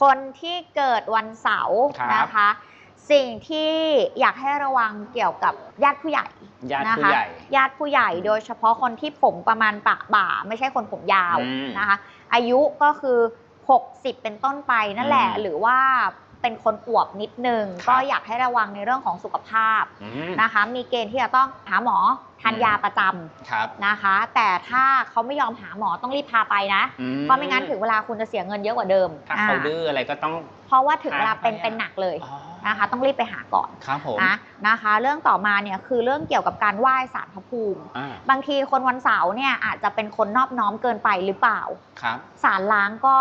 คนที่เกิดวันเสาร์ครับนะคะ สิ่งที่อยากให้ระวังเกี่ยวกับญาติผู้ใหญ่ญาตินะผู้คะใหญ่ญาติผู้ใหญ่โดยเฉพาะคนที่ผมประมาณปะบ่า ไม่ใช่คนผมยาวอืมนะคะ อายุก็คือ 60 เป็นต้นไปนั่นแหละอืมหรือว่า เป็นคนอวบนิดนึง ครับ ก็อยากให้ระวังในเรื่องของสุขภาพอืมนะคะ มีเกณฑ์ที่จะต้องหาหมอทานอืมยาประจำครับนะคะ แต่ถ้าเขาไม่ยอมหาหมอต้องรีบพาไปนะ อืเพราะไม่งั้นถึงเวลาคุณจะเสียเงินเยอะกว่าเดิมถ้าเขาอ่ดื้ออะไรก็ต้อง เพราะว่าถึงเวลาเป็นหาไป เป็นหนักเลยอ๋อนะคะ ต้องรีบไปหาก่อนครับผมนะนะคะ เรื่องต่อมาเนี่ยคือเรื่องเกี่ยวกับการไหว้สารพระภูมิ อ่าบางทีคนวันเสาร์เนี่ยอาจจะเป็นคนนอบน้อมเกินไปหรือเปล่า ครับสารล้างก็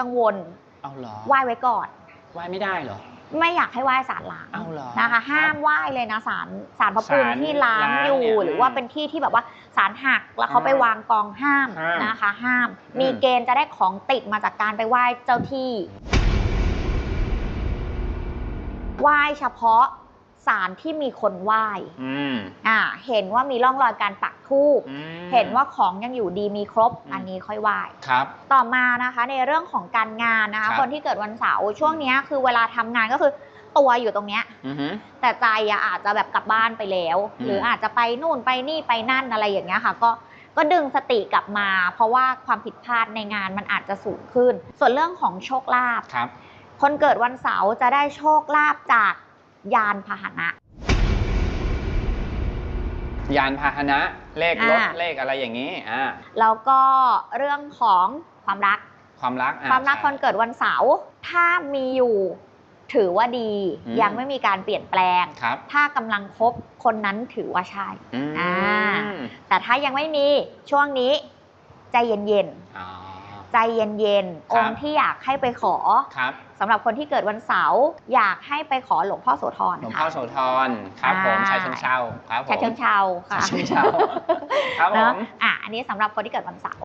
กังวลเอาเหรอไหว้ไว้ก่อน ไหว้ไม่ได้เหรอ ไม่อยากให้ไหว้สารล้างเอาเหรอนะคะ ห้ามไหว้เลยนะสารสารพระภูมิศาลที่ล้างล้างอยู่เนี่ยหรือว่าเป็นที่ที่แบบว่าสารหักแล้วเขาไปอ่าวางกองห้ามห้ามนะคะ ห้ามอืมมีเกณฑ์จะได้ของติดมาจากการไปไหว้เจ้าที่ไหว้เฉพาะ สารที่มีคนไหว้อืมอ่า เห็นว่ามีร่องรอยการปักธูปอืมเห็นว่าของยังอยู่ดีมีครบอืมอันนี้ค่อยไหว้ครับ ต่อมานะคะในเรื่องของการงานนะครัคะบคนที่เกิดวันเสาร์ช่วงเนี้ยคือเวลาทำงานก็คือตัวอยู่ตรงเนี้ยอือหือแต่ใจอะอาจจะแบบกลับบ้านไปแล้วอืมหรืออาจจะไปนู่นไปนี่ไปนั่นอะไรอย่างเงี้ยค่ะ ก็ก็ดึงสติกลับมา เพราะว่าความผิดพลาดในงานมันอาจจะสูงขึ้นส่วนเรื่องของโชคลาภครับ คนเกิดวันเสาร์จะได้โชคลาภจาก ยานพาหนะ ยานพาหนะ เลขรถอ่า เลขอะไรอย่างนี้อ่าแล้วก็เรื่องของความรัก ความรักอ่ความรักใช่คนเกิดวันเสาร์ถ้ามีอยู่ถือว่าดี อืม ยังไม่มีการเปลี่ยนแปลง ครับถ้ากำลังคบคนนั้นถือว่าใช่อืมอ่า แต่ถ้ายังไม่มีช่วงนี้ใจเย็นอ๋อๆ ใจเย็นๆครัอบงค์ที่อยากให้ไปขอครับสำหรับคนที่เกิดวันเสาร์อยากให้ไปขอหลวงพ่อโสธรหลวงค่ะพ่อโสธรครับผมอ่าชายเชิงเชาครับผมชาเชิงเชาค่ะชายเชิงเทราครับผเนอะมอะอันนี้สำหรับคนที่เกิดวันเสาร์